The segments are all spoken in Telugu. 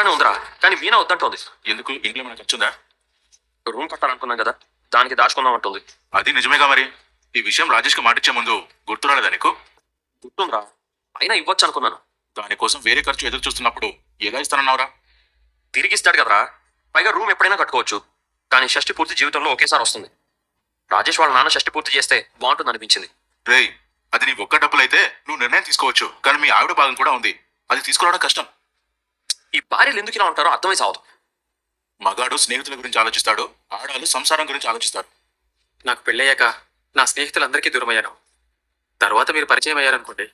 ఉందిరా. కానీ మీనా వద్దంటోంది. ఎందుకు? ఇంట్లో ఏమైనా ఖర్చు ఉందా రూమ్ కట్టాలనుకున్నాం కదా. దానికి దాచుకుందాం అంటుంది. అది నిజమేగా మరి? ఈ విషయం రాజేష్కి మాటిచ్చే ముందు గుర్తురాలేదా నీకు? గుర్తుందిరా. అయినా ఇవ్వచ్చు అనుకున్నాను దానికోసం వేరే ఖర్చు ఎదురు చూస్తున్నప్పుడు ఎలా ఇస్తానన్నావురా? తిరిగి ఇస్తాడు కదరా. పైగా రూమ్ ఎప్పుడైనా కట్టుకోవచ్చు. కానీ షష్టి పూర్తి జీవితంలో ఒకేసారి వస్తుంది. రాజేష్ వాళ్ళ నాన్న షష్టి పూర్తి చేస్తే బాగుంటుంది అనిపించింది. రేయ్ అది నీ ఒక్క డబ్బులైతే నువ్వు నిర్ణయం తీసుకోవచ్చు. కానీ మీ ఆవిడ భాగం కూడా ఉంది. అది తీసుకురావడం కష్టం. ఈ భార్యలు ఎందుకు ఇలా ఉంటారో అర్థమై సావదు. మగాడు స్నేహితుల గురించి ఆలోచిస్తాడు ఆడాలు సంసారం గురించి ఆలోచిస్తారు. నాకు పెళ్ళయ్యాక నా స్నేహితులందరికీ దూరం అయ్యాను తర్వాత మీరు పరిచయం అయ్యారనుకోండి.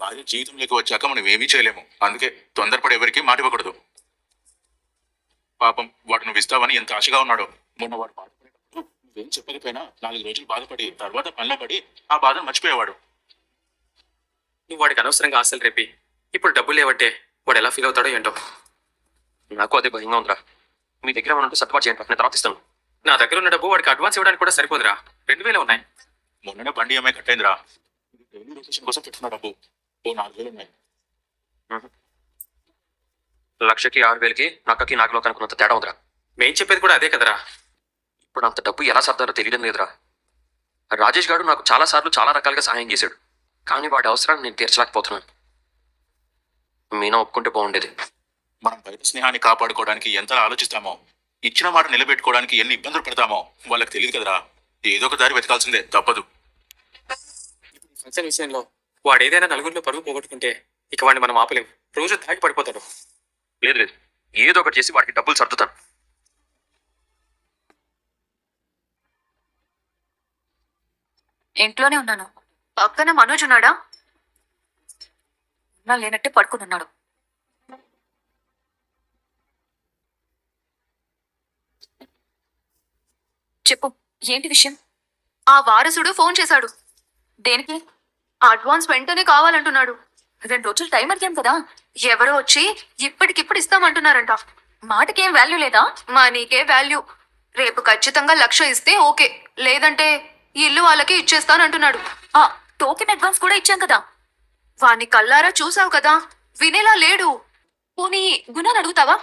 భార్య జీవితంలోకి వచ్చాక మనం ఏమీ చేయలేము. అందుకే తొందరపడి ఎవరికి మాట ఇవ్వకూడదు. పాపం వాడు నువ్వు ఇస్తావని ఎంత ఆశగా ఉన్నాడో. మొన్న వాడు బాధపడేటప్పుడు నువ్వేం చెప్పకపోయినా నాలుగు రోజులు బాధపడి తర్వాత పనిలో పడి ఆ బాధను మర్చిపోయేవాడు. నువ్వు వాడికి అనవసరంగా ఆశలు రేపి ఇప్పుడు డబ్బులు లేవంటే వాడు ఎలా ఫీల్ అవుతాడో ఏంటో. నాకు అదే భయంగా ఉందిరా. మీ దగ్గర ఉంటే సర్దుబాటు చేయండి నేను తర్వాత ఇస్తాను. నా దగ్గర ఉన్న డబ్బు వాడికి అడ్వాన్స్ ఇవ్వడానికి కూడా సరిపోదురా. రెండు వేలే ఉన్నాయి. మొన్ననే బండి అమ్మాయి డైలీ రొటేషన్ కోసం పెట్టుకున్న డబ్బు. ఓ నాలుగు వేలు ఉన్నాయి. లక్షకి ఆరు వేలకి నక్కకి నాకులో కనుకున్నంత తేడా ఉందిరా. మేం చెప్పేది కూడా అదే కదరా. ఇప్పుడు అంత డబ్బు ఎలా సర్దారో తెలియడం లేదురా. రాజేష్ గారు నాకు చాలా సార్లు చాలా రకాలుగా సహాయం చేశాడు. కానీ వాడి అవసరాన్ని నేను తీర్చలేకపోతున్నాను. మీనా ఒప్పుకుంటే బాగుండేది. మనం బయట స్నేహాన్ని కాపాడుకోవడానికి ఎంత ఆలోచిస్తామో ఇచ్చిన మాట నిలబెట్టుకోవడానికి ఎన్ని ఇబ్బందులు పడతామో వాళ్ళకి తెలియదు కదరా. ఏదో ఒక దారి వెతకాల్సిందే తప్పదు. ఫంక్షన్ విషయంలో వాడు ఏదైనా నలుగురిలో పరుగు పోగొట్టుకుంటే ఇక వాడిని మనం ఆపలేం రోజు తాగి పడిపోతాడు. లేదు లేదు. ఏదో ఒకటి చేసి వాడికి డబ్బులు సర్దుతాను. ఇంట్లోనే ఉన్నాను. పక్కన మనోజ్ ఉన్నాడా? నా లేనట్టే పడుకునున్నాడు చెప్పు ఏంటి విషయం? ఆ వారసుడు ఫోన్ చేశాడు. దేనికి? అడ్వాన్స్ వెంటనే కావాలంటున్నాడు. రెండు రోజులు టైం అడిగాం కదా. ఎవరో వచ్చి ఇప్పటికిప్పుడు ఇస్తామంటున్నారంట. మాటకేం వాల్యూ లేదా? మనీకే వాల్యూ రేపు ఖచ్చితంగా లక్ష ఇస్తే ఓకే. లేదంటే ఇల్లు వాళ్ళకి ఇచ్చేస్తానంటున్నాడు. ఆ టోకెన్ అడ్వాన్స్ కూడా ఇచ్చాం కదా. వాణ్ణి కల్లారా చూసావు కదా? వినేలా లేడు. పోనీ గుణాన్ని అడుగుతావా?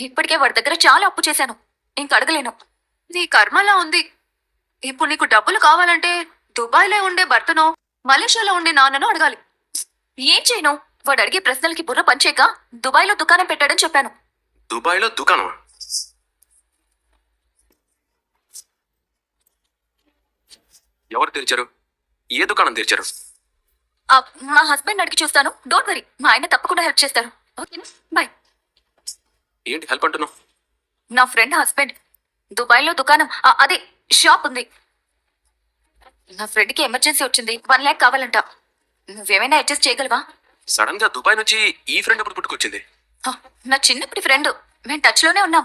ఇప్పటికే వాడి దగ్గర చాలా అప్పు చేశాను. ఇంక అడగలేను. నీ కర్మలా ఉంది. ఇప్పుడు నీకు డబ్బులు కావాలంటే దుబాయ్లో ఉండే భర్తనో మలేషియాలో ఉండే నాన్ననో అడగాలి. ఏం చేయను? వాడు అడిగే ప్రశ్నలకి బుర్ర పంచేక దుబాయ్లో దుకాణం పెట్టాడని చెప్పాను. దుబాయ్లో దుకాణం ఎవరు తెరిచారు? ఏ దుకాణం తెరిచారు? మా హస్బెండ్ అడిగి చూస్తాను. డోంట్ వరీ మా ఆయన తప్పకుండా హెల్ప్ చేస్తారు. ఓకేనా బాయ్ ఏంటి హెల్ప్ అంటున్నావు? నా ఫ్రెండ్ హస్బెండ్ దుబాయ్లో దుకాణం. ఆ, అదే షాప్ ఉంది. నా ఫ్రెండ్కి ఎమర్జెన్సీ వచ్చింది. వన్ ల్యాక్ కావాలంట. నువ్వేమైనా అడ్జస్ట్ చేయగలవా? సడన్గా దుబాయ్ నుంచి ఈ ఫ్రెండ్ ఎప్పుడు పుట్టుకొచ్చింది? నా చిన్నప్పటి ఫ్రెండ్ మేము టచ్లోనే ఉన్నాం.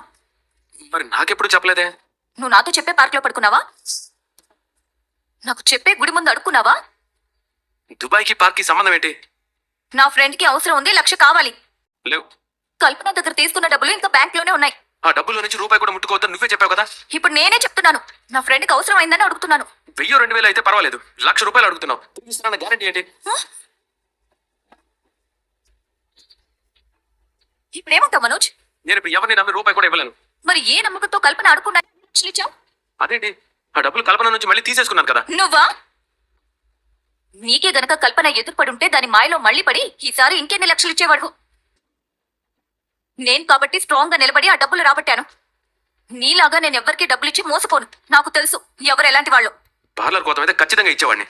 మరి నాకెప్పుడు చెప్పలేదే? నువ్వు నాతో చెప్పే పార్క్లో పడుకున్నావా? నాకు చెప్పే గుడి ముందు అడుక్కున్నావా? దుబాయ్కి పార్క్కి సంబంధం ఏంటి? నా ఫ్రెండ్కి అవసరం ఉంది లక్ష కావాలి. లేవు. కల్పన దగ్గర తీసుకున్న డబ్బులు ఇంకా బ్యాంక్లోనే ఉన్నాయి. ఆ డబ్బుల్లో నుంచి రూపాయి కూడా ముట్టుకోవద్దని నువ్వే చెప్పావు కదా? ఇప్పుడు నేనే చెప్తున్నాను. నా ఫ్రెండ్కి అవసరం అయిందని అడుగుతున్నాను. వెయ్యి రెండు వేలు అయితే పర్వాలేదు. లక్ష రూపాయలు అడుగుతున్నావు. గ్యారంటీ ఏంటి? ఇప్పుడు ఏమంటావు మనోజ్? నేను ఇప్పుడు ఎవరిని నమ్మి రూపాయి కూడా ఇవ్వలేను. మరి ఏ నమ్మకంతో కల్పన అడుకున్నా ఇచ్చావు అదేంటి? ఆ డబ్బులు కల్పన నుంచి మళ్ళీ తీసేసుకున్నాను కదా. నువ్వా? నీకే గనక కల్పన ఎదురుపడి ఉంటే దాని మాయలో మళ్ళీ పడి ఈసారి ఇంకెన్ని లక్షలు ఇచ్చేవాడు? నేను కాబట్టి స్ట్రాంగ్గా నిలబడి ఆ డబ్బులు రాబట్టాను. నీలాగా నేను ఎవ్వరికీ డబ్బులు ఇచ్చి మోసపోను. నాకు తెలుసు ఎవరు ఎలాంటి వాళ్ళు. పార్లర్ కోసం అయితే ఖచ్చితంగా ఇచ్చేవాడిని.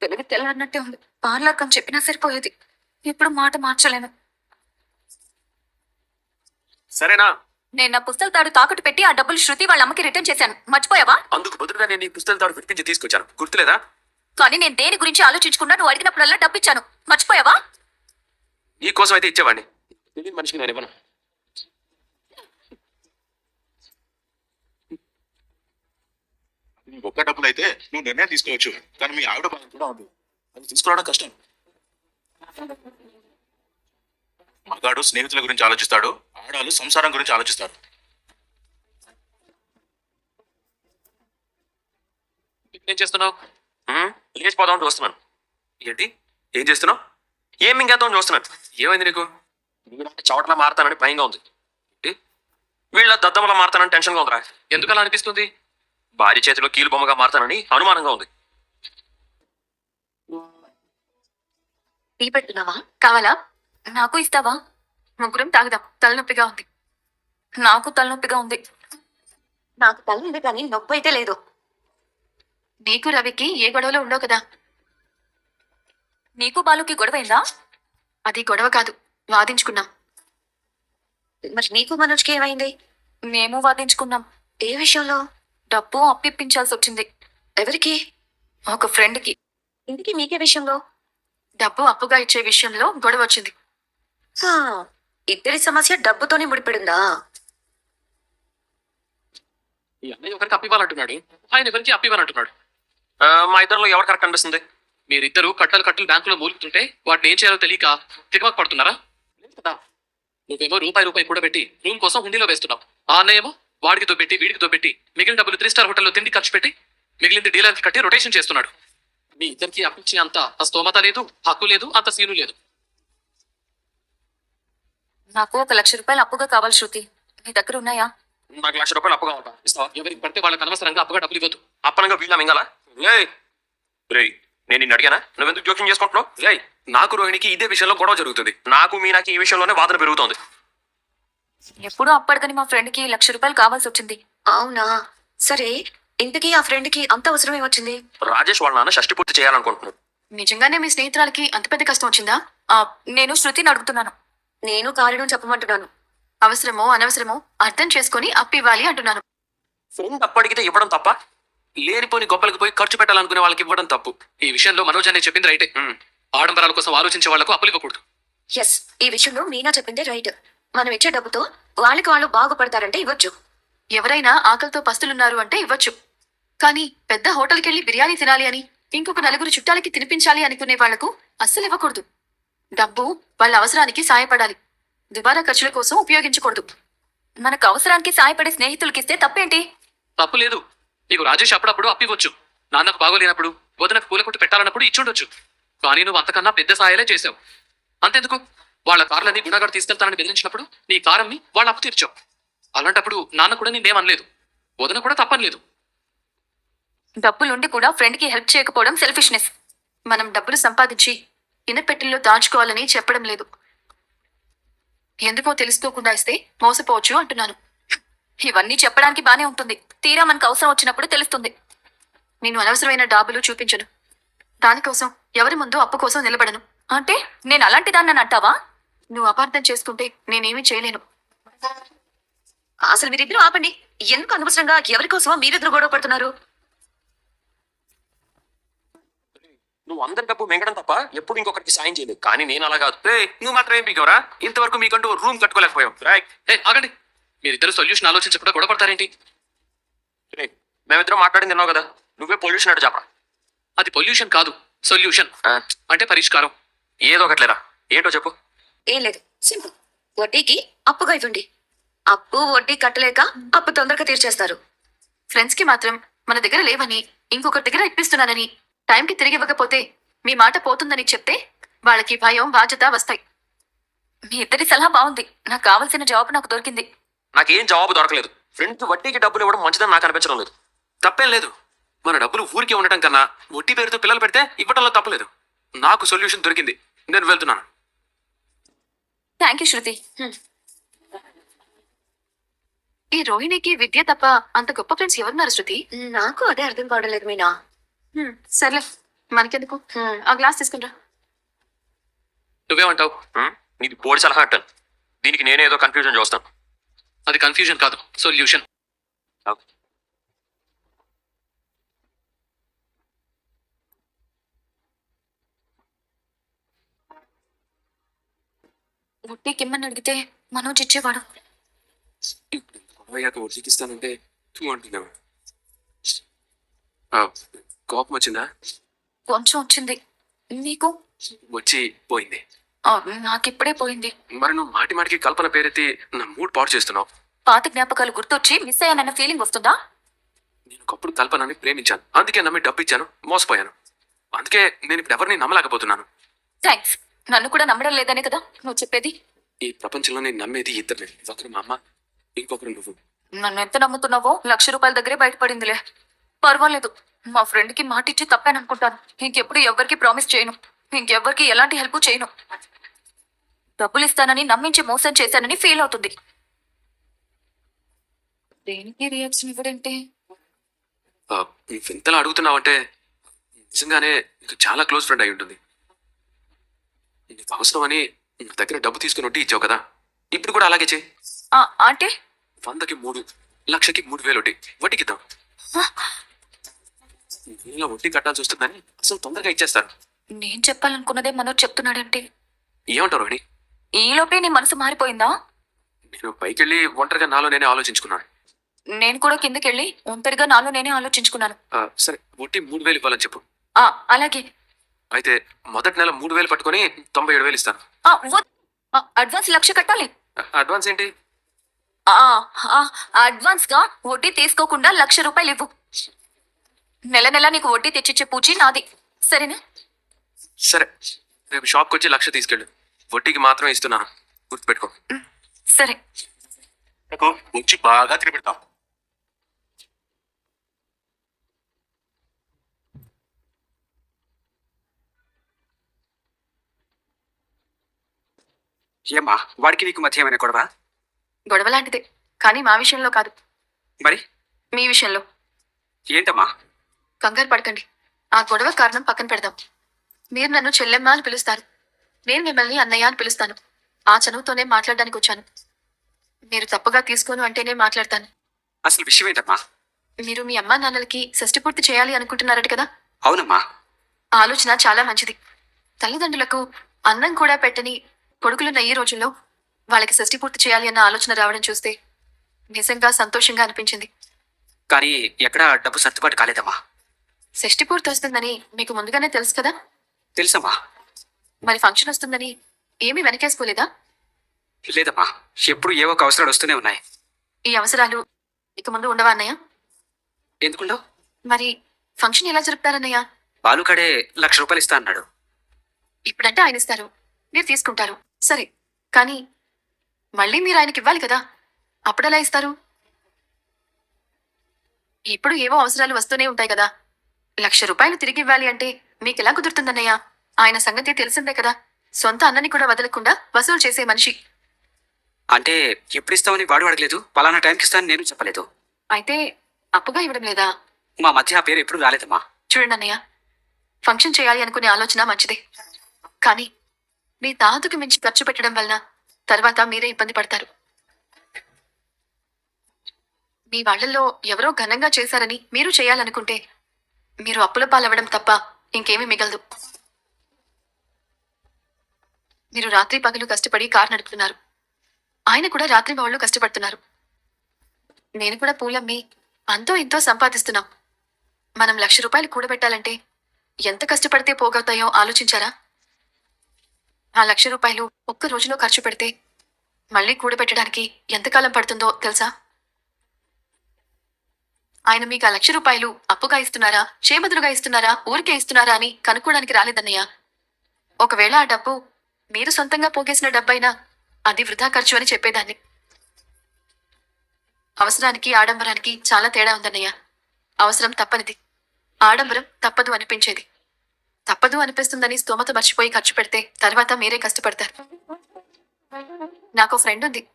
తెలివి తెల్లన్నట్టే ఉంది. పార్లర్ కని చెప్పినా సరిపోయేది. ఇప్పుడు మాట మార్చలేను. సరేనా? నేను నా పుస్తక తాడు తాకట్టు పెట్టి ఆ డబ్బులు శృతి వాళ్ళ అమ్మకి రిటర్న్ చేశాను. మర్చిపోయావా? అందుకు బదులుగా నేను ఈ పుస్తకాల తాడు విడిపించి తీసుకొచ్చాను. గుర్తులేదా? కానీ నేను దేని గురించి ఆలోచించకుండా నువ్వు అడిగినప్పుడల్లా డబ్బు ఇచ్చాను మర్చిపోయావా? నీ కోసం అయితే ఇచ్చేవాడిని. తెలియని మనిషికి నేను ఇవ్వను. నీ ఒక్క డబ్బులైతే నువ్వు నిర్ణయం తీసుకోవచ్చు. కానీ మీ ఆవిడ భాగం కూడా ఉంది. అది తీసుకురావడం కష్టం. మగాడు స్నేహితుల గురించి ఆలోచిస్తాడు. ఆడాలు సంసారం గురించి ఆలోచిస్తారు. ఏం చేస్తున్నావు? లేచిపోదాం చూస్తున్నాను. ఏంటి? ఏం చేస్తున్నావు? ఏం మింగేద్దాం చూస్తున్నాను. ఏమైంది నీకు? వీళ్ళంటే చవట్లా మారతానని భయంగా ఉంది. ఏంటి? వీళ్ళ దద్దమలా మారతానని టెన్షన్గా ఉందిరా. ఎందుకు అలా అనిపిస్తుంది? భార్య చేతిలో కీలు బొమ్మగా మారతానని అనుమానంగా ఉంది. టీ పెట్టున్నావా? కావాలా? నాకు ఇస్తావా? ముగ్గురం తాగుదాం. తలనొప్పిగా ఉంది. నాకు తలనొప్పిగా ఉంది. నాకు తల ఉంది కానీ నొప్పి అయితే లేదు. నీకు రవికి ఏ గొడవలు ఉండవు కదా. నీకు బాలుకి గొడవైందా? అది గొడవ కాదు వాదించుకున్నాం. మరి నీకు మనోజ్కి ఏమైంది? మేము వాదించుకున్నాం. ఏ విషయంలో? డబ్బు అప్పిప్పించాల్సి వచ్చింది. ఎవరికి? ఒక ఫ్రెండ్కి. ఇంటికి మీకే విషయంలో? డబ్బు అప్పుగా ఇచ్చే విషయంలో గొడవ వచ్చింది. ఇద్దరి సమస్య డబ్బుతోనే ముడిపడిందా? ఈ అన్నయ్య ఒకరికి అప్పివ్వాలంటున్నాడు. ఆయన ఎవరికి అప్పివ్వాలంటున్నాడు మా ఇద్దరిలో ఎవరు కరెక్ట్ అనిపిస్తుంది? మీరిద్దరు కట్టలు కట్టలు బ్యాంకులో మూలుగుతుంటే వాటిని ఏం చేయాలో తెలియక తికమక పడుతున్నారా? కదా నువ్వేమో రూపాయి రూపాయి కూడా పెట్టి రూమ్ కోసం హుండీలో వేస్తున్నావు. ఆ అన్నయ్యేమో వాడికి పెట్టి వీడికి పెట్టి మిగిలిన డబ్బులు త్రీ స్టార్ హోటల్లో తిండి ఖర్చు పెట్టి మిగిలింది డీలర్కి కట్టి రొటేషన్ చేస్తున్నాడు. మీ ఇద్దరికి అప్పించి అంత ఆ స్తోమత లేదు హక్కు లేదు అంత సీను లేదు. నాకు ఒక లక్ష రూపాయలు అప్పుగా కావాలి శృతి. నీ దగ్గర ఉన్నాయా? నాకు లక్ష రూపాయలు అప్పుగా ఉంటా. ఇస్తావా? ఎవరికి పడితే వాళ్ళకి అనవసరంగా అప్పుగా డబ్బులు ఇవ్వద్దు. అప్పనంగా వీళ్ళ మింగలా? రేయ్ రేయ్ నేను నిన్ను అడిగానా? నువ్వెందుకు జోక్యం చేసుకుంటున్నావు? రేయ్ నాకు రోహిణికి ఇదే విషయంలో గొడవ జరుగుతుంది. నాకు మీనాకి ఈ విషయంలోనే వాదన పెరుగుతోంది. ఎప్పుడూ అప్పటికని మా ఫ్రెండ్కి లక్ష రూపాయలు కావాల్సి వచ్చింది. అవునా? సరే ఇంతకీ ఆ ఫ్రెండ్కి అంత అవసరమే వచ్చింది రాజేష్ వాళ్ళ నాన్న షష్టి పూర్తి చేయాలనుకుంటున్నాడు. నిజంగానే మీ స్నేహితురాలకి అంత పెద్ద కష్టం వచ్చిందా? ఆ, నేను శృతిని అడుగుతున్నాను. నేను కారణం చెప్పమంటున్నాను. అవసరమో అనవసరమో అర్థం చేసుకొని అప్పివ్వాలి అంటున్నాను. ఫ్రెండ్ అప్పటికితే ఇవ్వడం తప్ప లేనిపోని గొప్పలకు పోయి ఖర్చు పెట్టాలనుకునే వాళ్ళకి ఇవ్వడం తప్పు. ఈ విషయంలో మనోజ్ అనే చెప్పింది రైటే. ఆడంబరాల కోసం ఆలోచించే వాళ్ళకు అప్పులు ఇవ్వకూడదు. ఎస్ ఈ విషయంలో మీనా చెప్పిందే రైట్. మనం ఇచ్చే డబ్బుతో వాళ్ళకి వాళ్ళు బాగుపడతారంటే ఇవ్వచ్చు. ఎవరైనా ఆకలితో పస్తులున్నారు అంటే ఇవ్వచ్చు. కానీ పెద్ద హోటల్కి వెళ్ళి బిర్యానీ తినాలి అని ఇంకొక నలుగురు చుట్టాలకి తినిపించాలి అనుకునే వాళ్ళకు అస్సలు ఇవ్వకూడదు. డబ్బు వాళ్ళ అవసరానికి సాయపడాలి. దుబారా ఖర్చుల కోసం ఉపయోగించకూడదు. మనకు అవసరానికి సాయపడే స్నేహితులకి ఇస్తే తప్పేంటి? తప్పు లేదు. నీకు రాజేష్ అప్పుడప్పుడు అప్పివ్వచ్చు. నాన్నకు బాగోలేనప్పుడు వదనకు పూల కొట్టు పెట్టాలన్నప్పుడు ఇచ్చుండొచ్చు. కానీ నువ్వు అంతకన్నా పెద్ద సాయాలే చేశావు. అంతెందుకు? వాళ్ళ కార్లని గుణగాడు తీసుకెళ్తానని బెదిరించినప్పుడు నీ కారమ్మి వాళ్ళ అప్పు తీర్చావు. అలాంటప్పుడు నాన్న కూడా నేనేమనలేదు వదన కూడా తప్పనలేదు. డబ్బులుండి కూడా ఫ్రెండ్కి హెల్ప్ చేయకపోవడం సెల్ఫిష్నెస్. మనం డబ్బులు సంపాదించి ఇనపెట్టెల్లో దాచుకోవాలని చెప్పడం లేదు. ఎందుకో తెలుసుకోకుండా ఇస్తే మోసపోవచ్చు అంటున్నాను. ఇవన్నీ చెప్పడానికి బానే ఉంటుంది. తీరా మనకు అవసరం వచ్చినప్పుడు తెలుస్తుంది. నేను అనవసరమైన డాబులు చూపించను. దానికోసం ఎవరి ముందు అప్పు కోసం నిలబడను. అంటే నేను అలాంటి దాన్ని అంటావా? నువ్వు అపార్థం చేసుకుంటే నేనేమీ చేయలేను. అసలు మీరిద్దరూ ఆపండి. ఎందుకు అనవసరంగా ఎవరి కోసమో మీరిద్దరు గొడవ పడుతున్నారు? నువ్వు అందరి డబ్బు మింగడం తప్ప ఎప్పుడు ఇంకొకరికి సాయం చేయలేదు. కానీ నేను అలా కాదు. నువ్వు మాత్రం ఏం పీకవరా? ఇంతవరకు మీకంటూ రూమ్ కట్టుకోలేకపోయావు. ఆగండి. మీరిద్దరు సొల్యూషన్ ఆలోచించకుండా గొడవ పడతారేంటి రేయ్, మేమిద్దరం మాట్లాడింది తిన్నావు కదా? నువ్వే పొల్యూషన్ అటు చెప్పరా? అది పొల్యూషన్ కాదు సొల్యూషన్ అంటే పరిష్కారం. ఏదో ఒకట్లేరా ఏంటో చెప్పు. ఏం లేదు సింపుల్. వడ్డీకి అప్పుగా ఇవ్వండి అప్పు వడ్డీ కట్టలేక అప్పు తొందరగా తీర్చేస్తారు. ఫ్రెండ్స్కి మాత్రం మన దగ్గర లేవని ఇంకొకరి దగ్గర ఇప్పిస్తున్నానని టైంకి తిరిగి ఇవ్వకపోతే మీ మాట పోతుందని చెప్తే వాళ్ళకి భయం బాధ్యత వస్తాయి. మీ ఇద్దరి సలహా బాగుంది. నాకు కావాల్సిన జవాబు నాకు దొరికింది. నాకేం జవాబు దొరకలేదు. ఫ్రెండ్ వడ్డీకి డబ్బులు ఇవ్వడం మంచిదని నాకు అనిపించడం లేదు. తప్పేం లేదు. మన డబ్బులు ఊరికే ఉండటం కన్నా వడ్డీ పేరుతో పిల్లలు పెడితే ఇవ్వడంలో తప్పలేదు. నాకు సొల్యూషన్ దొరికింది. నేను వెళ్తున్నాను. థ్యాంక్ యూ శృతి ఈ రోహిణికి విద్య తప్ప అంత గొప్ప ఫ్రెండ్స్ ఎవరున్నారు శృతి నాకు అదే అర్థం కావడం లేదు మీనా. సర్లే. మనకెందుకు? ఆ గ్లాస్ తీసుకుంటా నువ్వేమంటావు? ఉమ్, నీది పోడి సలహా అంటాను దీనికి నేనే ఏదో కన్ఫ్యూజన్ చూస్తాను. అది కన్ఫ్యూజన్ కాదు సొల్యూషన్ వడ్డీకి ఇమ్మని అడిగితే మనోజ్ ఇచ్చేవాడు అయ్యాక వడ్డీకి ఇస్తానంటే అంటున్నావు? కోపం వచ్చిందా? కొంచెం వచ్చింది. నీకు? వచ్చి పోయింది. నాకిప్పుడే పోయింది. మరి నువ్వు మాటి మాటికి కల్పన పేరెత్తి నా మూడ్ పాడు చేస్తున్నావు. పాత జ్ఞాపకాలు గుర్తొచ్చి మిస్ అయ్యానన్న ఫీలింగ్ వస్తుందా? నేను ఒకప్పుడు కల్పనని ప్రేమించాను. అందుకే నమ్మి డబ్బు ఇచ్చాను మోసపోయాను. అందుకే నేను ఇప్పుడు ఎవరిని నమ్మలేకపోతున్నాను. థ్యాంక్స్ నన్ను కూడా నమ్మడం లేదనే కదా నువ్వు చెప్పేది? ఈ ప్రపంచంలో నేను నమ్మేది ఇద్దరిని. ఒకరు మా అమ్మ ఇంకొకరు నువ్వు. నన్ను ఎంత నమ్ముతున్నావో లక్ష రూపాయల దగ్గరే బయటపడిందిలే. పర్వాలేదు. మా ఫ్రెండ్కి మాట ఇచ్చి తప్పాననుకుంటాను. ఇంకెప్పుడు ఎవరికి ప్రామిస్ చేయను. ఇంకెవ్వరికి ఎలాంటి హెల్ప్ చేయను. డబ్బులు ఇస్తానని నమ్మించి మోసం చేశానని ఫీల్ అవుతుంది. దేనికి రియాక్షన్ ఇవ్వడంటే? ఇంతలా అడుగుతున్నావంటే నిజంగానే నీకు చాలా క్లోజ్ ఫ్రెండ్ అయి ఉంటుంది. నీకు అవసరమని నా దగ్గర డబ్బు తీసుకుని వడ్డీ ఇచ్చావు కదా? ఇప్పుడు కూడా అలాగే చేయి. ఆ, అంటే వందకి మూడు లక్షకి మూడు వేలు వడ్డీ. వడ్డీకి ఇద్దాం. ఇలా వడ్డీ కట్టాల్సి వస్తుందని అసలు తొందరగా ఇచ్చేస్తారు. నేను చెప్పాలనుకున్నదే మనోజ్ చెప్తున్నాడంటే. ఏమంటారు రోహిణి? ఈలోపే నీ మనసు మారిపోయిందా? నేను పైకెళ్ళి ఒంటరిగా నాలో నేనే ఆలోచించుకున్నాను. నేను కూడా కిందకెళ్ళి ఒంటరిగా నాలో నేనే ఆలోచించుకున్నాను. ఆ, సరే వడ్డీ మూడు వేలు ఇవ్వాలని చెప్పు. ఆ, అలాగే. అయితే మొదటి నెల మూడు వేలు పట్టుకొని తొంభై ఏడు వేలు ఇస్తాను. ఆ, వద్- ఆ, అడ్వాన్స్ లక్ష కట్టాలి. ఆ, అడ్వాన్స్ ఏంటి? ఆ, ఆ, అడ్వాన్స్గా వడ్డీ తీసుకోకుండా లక్ష రూపాయలు ఇవ్వు. నెల నెల నీకు వడ్డీ తెచ్చిచ్చే పూచి నాది. సరేనా? సరే రేపు షాప్కి వచ్చి లక్ష తీసుకెళ్ళు. వడ్డీకి మాత్రం ఇస్తున్నాను గుర్తుపెట్టుకో. సరే. నాకు వచ్చి బాగా తిరిపెడతాం ఏమ్మా వాడికి నీకు మధ్య ఏమైనా గొడవ? గొడవ లాంటిదే కానీ మా విషయంలో కాదు. మరి? మీ విషయంలో. ఏంటమ్మా? కంగారు పడకండి. ఆ గొడవ కారణం పక్కన పెడదాం. మీరు నన్ను చెల్లెమ్మ అని పిలుస్తారు. నేను మిమ్మల్ని అన్నయ్య అని పిలుస్తాను. ఆ చనువుతోనే మాట్లాడడానికి వచ్చాను. మీరు తప్పుగా తీసుకోను అంటేనే మాట్లాడతాను. అసలు విషయం ఏంటమ్మా? మీరు మీ అమ్మా నాన్నలకి షష్టి పూర్తి చేయాలి అనుకుంటున్నారట కదా? అవునమ్మా. ఆలోచన చాలా మంచిది. తల్లిదండ్రులకు అన్నం కూడా పెట్టని కొడుకులున్న ఈ రోజుల్లో వాళ్ళకి షష్టి పూర్తి చేయాలి అన్న ఆలోచన రావడం చూస్తే నిజంగా సంతోషంగా అనిపించింది. కానీ ఎక్కడ డబ్బు సర్దుబాటు కాలేదమ్మా. షష్టి పూర్తి వస్తుందని మీకు ముందుగానే తెలుసు కదా? తెలుసమ్మా. మరి ఫంక్షన్ వస్తుందని ఏమీ వెనకేసుకోలేదా? లేదమ్మా ఎప్పుడు ఏ ఒక అవసరాలు వస్తూనే ఉన్నాయి. ఈ అవసరాలు ఇక ముందు ఉండవా అన్నయ్య? ఎందుకుండో మరి ఫంక్షన్ ఎలా జరుపుతారన్నయ్య బాలుకాడే లక్ష రూపాయలు ఇస్తా అన్నాడు. ఇప్పుడంటే ఆయన ఇస్తారు మీరు తీసుకుంటారు. సరే కానీ మళ్ళీ మీరు ఆయనకి ఇవ్వాలి కదా అప్పుడెలా ఇస్తారు? ఇప్పుడు ఏవో అవసరాలు వస్తూనే ఉంటాయి కదా లక్ష రూపాయలు తిరిగి ఇవ్వాలి అంటే మీకు ఎలా కుదురుతుందన్నయ్య? ఆయన సంగతి తెలిసిందే కదా. సొంత అన్నని కూడా వదలకుండా వసూలు చేసే మనిషి. అంటే ఎప్పుడు ఇస్తామని వాడు అడగలేదు. పలానా టైంకి ఇస్తానని నేను చెప్పలేదు. అయితే అప్పుగా ఇవ్వడం లేదా? మా మధ్య ఆ పేరు ఎప్పుడు రాలేదమ్మా. చూడండి అన్నయ్య. ఫంక్షన్ చేయాలి అనుకునే ఆలోచన మంచిదే. కానీ మీ తాతకు మించి ఖర్చు పెట్టడం వలన తర్వాత మీరే ఇబ్బంది పడతారు. మీ వాళ్ళల్లో ఎవరో ఘనంగా చేశారని మీరు చేయాలనుకుంటే మీరు అప్పుల పాలవ్వడం తప్ప ఇంకేమీ మిగలదు. మీరు రాత్రి పగలు కష్టపడి కారు నడుపుతున్నారు. ఆయన కూడా రాత్రి వాళ్ళు కష్టపడుతున్నారు. నేను కూడా పూలమ్మి అంతో ఇంతో సంపాదిస్తున్నాం. మనం లక్ష రూపాయలు కూడబెట్టాలంటే ఎంత కష్టపడితే పోగవుతాయో ఆలోచించారా? ఆ లక్ష రూపాయలు ఒక్క రోజులో ఖర్చు పెడితే మళ్ళీ కూడబెట్టడానికి ఎంతకాలం పడుతుందో తెలుసా? ఆయన మీకు ఆ లక్ష రూపాయలు అప్పుగా ఇస్తున్నారా చేబదులుగా ఇస్తున్నారా ఊరికే ఇస్తున్నారా అని కనుక్కోడానికి రాలేదన్నయ్య. ఒకవేళ ఆ డబ్బు మీరు సొంతంగా పోగేసిన డబ్బైనా అది వృధా ఖర్చు అని చెప్పేదాన్ని. అవసరానికి ఆడంబరానికి చాలా తేడా ఉందన్నయ్య. అవసరం తప్పనిది. ఆడంబరం తప్పదు అనిపించేది. తప్పదు అనిపిస్తుందని స్తోమత మర్చిపోయి ఖర్చు పెడితే తర్వాత మీరే కష్టపడతారు. నాకు ఫ్రెండ్ ఉంది.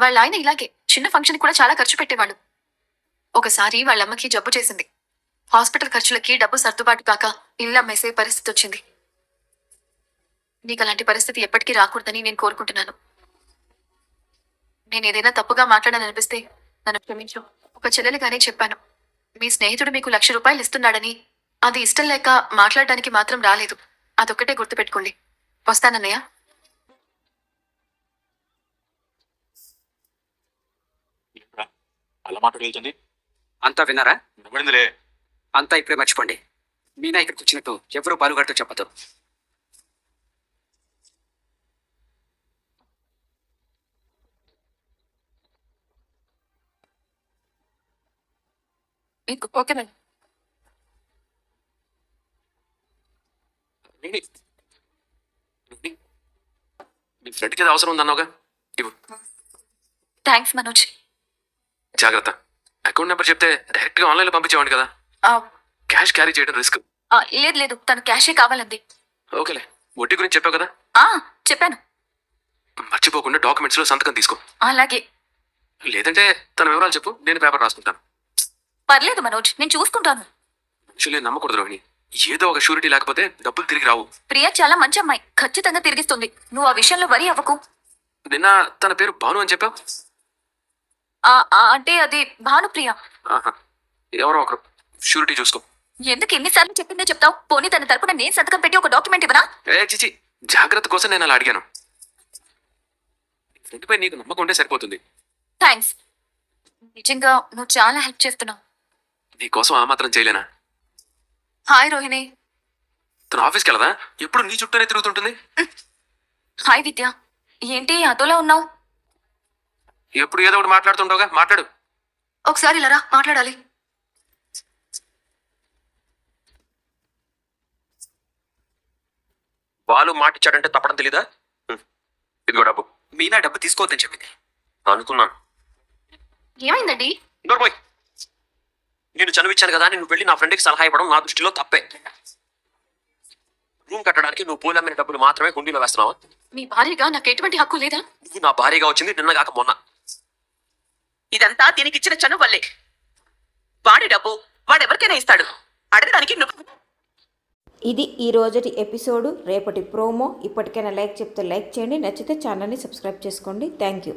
వాళ్ళ ఆయన ఇలాగే చిన్న ఫంక్షన్ కూడా చాలా ఖర్చు పెట్టేవాళ్ళు. ఒకసారి వాళ్ళమ్మకి జబ్బు చేసింది. హాస్పిటల్ ఖర్చులకి డబ్బు సర్దుబాటు కాక ఇల్లు అమ్మేసే పరిస్థితి వచ్చింది నీకు అలాంటి పరిస్థితి ఎప్పటికీ రాకూడదని నేను కోరుకుంటున్నాను. నేను ఏదైనా తప్పుగా మాట్లాడాలనిపిస్తే నన్ను క్షమించు. ఒక చెల్లెలుగానే చెప్పాను. మీ స్నేహితుడు మీకు లక్ష రూపాయలు ఇస్తున్నాడని. అది ఇష్టం లేక మాట్లాడడానికి మాత్రం రాలేదు. అదొక్కటే గుర్తుపెట్టుకోండి. వస్తానన్నయ్య? అలా అంతా విన్నారా? అంతా ఇప్పుడే మర్చిపోండి. మీనా ఇక్కడికి వచ్చినట్టు ఎవరు బాలుగాడితో చెప్పదు. ఓకే మేడం రోహిణి, రోహిణి, నీ ఫ్రెండ్కి ఏదో అవసరం ఉందన్నావుగా ఇవ్వు థ్యాంక్స్ మనోజ్ జాగ్రత్త. అకౌంట్ నెంబర్ చెప్తే డైరెక్ట్గా ఆన్లైన్లో పంపించేవాడి కదా. ఆ, క్యాష్ క్యారీ చేయడం రిస్క్ లేదు లేదు. తను క్యాషే కావాలంది. ఓకేలే. వడ్డీ గురించి చెప్పావు కదా? ఆ చెప్పాను. మర్చిపోకుండా డాక్యుమెంట్స్లో సంతకం తీసుకో. అలాగే. లేదంటే తన వివరాలు చెప్పు. నేను పేపర్ రాసుకుంటాను. పర్లేదు మనోజ్ నేను చూసుకుంటాను. మనుషులే నమ్మకూడదు రోహిణి. ఏదో ఒక షూరిటీ లేకపోతే డబ్బులు తిరిగి రావు. ప్రియా చాలా మంచి అమ్మాయి. ఖచ్చితంగా తిరిగిస్తుంది. నువ్వు ఆ విషయంలో వరి అవ్వకు. నిన్న తన పేరు భాను అని చెప్పావు? ఆ, ఆ, అంటే అది భానుప్రియ ఆహా. ఎవరో ఒకరు. షూరిటీ చూసుకో. ఎందుకు ఎన్నిసార్లు చెప్పిందో చెప్తావు? పోనీ తన తరపున నేను సంతకం పెట్టి ఒక డాక్యుమెంట్ ఇవ్వనా? ఏ చిచి జాగ్రత్త కోసం నేను అలా అడిగాను. ఫ్రెండ్పై నీకు నమ్మకం ఉంటే సరిపోతుంది. థ్యాంక్స్ నిజంగా నువ్వు చాలా హెల్ప్ చేస్తున్నావు. నీ కోసం ఆ మాత్రం చేయలేనా? హాయ్ రోహిణి. తన ఆఫీస్కి వెళ్ళదా? ఎప్పుడు నీ చుట్టూనే తిరుగుతుంటుంది? హాయ్ విద్య. ఏంటి అదోలా ఉన్నావు? ఎప్పుడు ఏదో ఒకటి మాట్లాడుతుండవుగా మాట్లాడు. ఒకసారి ఇలా రా మాట్లాడాలి. వాళ్ళు మాటిచ్చాడంటే తప్పడం తెలీదా. ఇదిగో డబ్బు. మీనా డబ్బు తీసుకోవద్దని చెప్పింది. అనుకున్నాను. ఏమైందండి? నోర్మోయ్ నేను చదివించాను కదా నేను వెళ్ళి నా ఫ్రెండ్కి సలహా ఇవ్వడం నా దృష్టిలో తప్పే. రూమ్ కట్టడానికి నువ్వు పూలమ్మిన డబ్బులు మాత్రమే హుండీలో వేస్తున్నావా? మీ భార్యగా నాకు ఎటువంటి హక్కు లేదా? నువ్వు నా భారీగా వచ్చింది నిన్న కాక మొన్న. ఇదంతా దీనికిచ్చిన చను వల్లే. వాడి డబ్బు వాడెవరికైనా ఇస్తాడు. అడగడానికి నువ్వు ఇది ఈ రోజటి ఎపిసోడు. రేపటి ప్రోమో. ఇప్పటికైనా లైక్ చెప్తే లైక్ చేయండి. నచ్చితే ఛానల్ని సబ్స్క్రైబ్ చేసుకోండి. Thank you.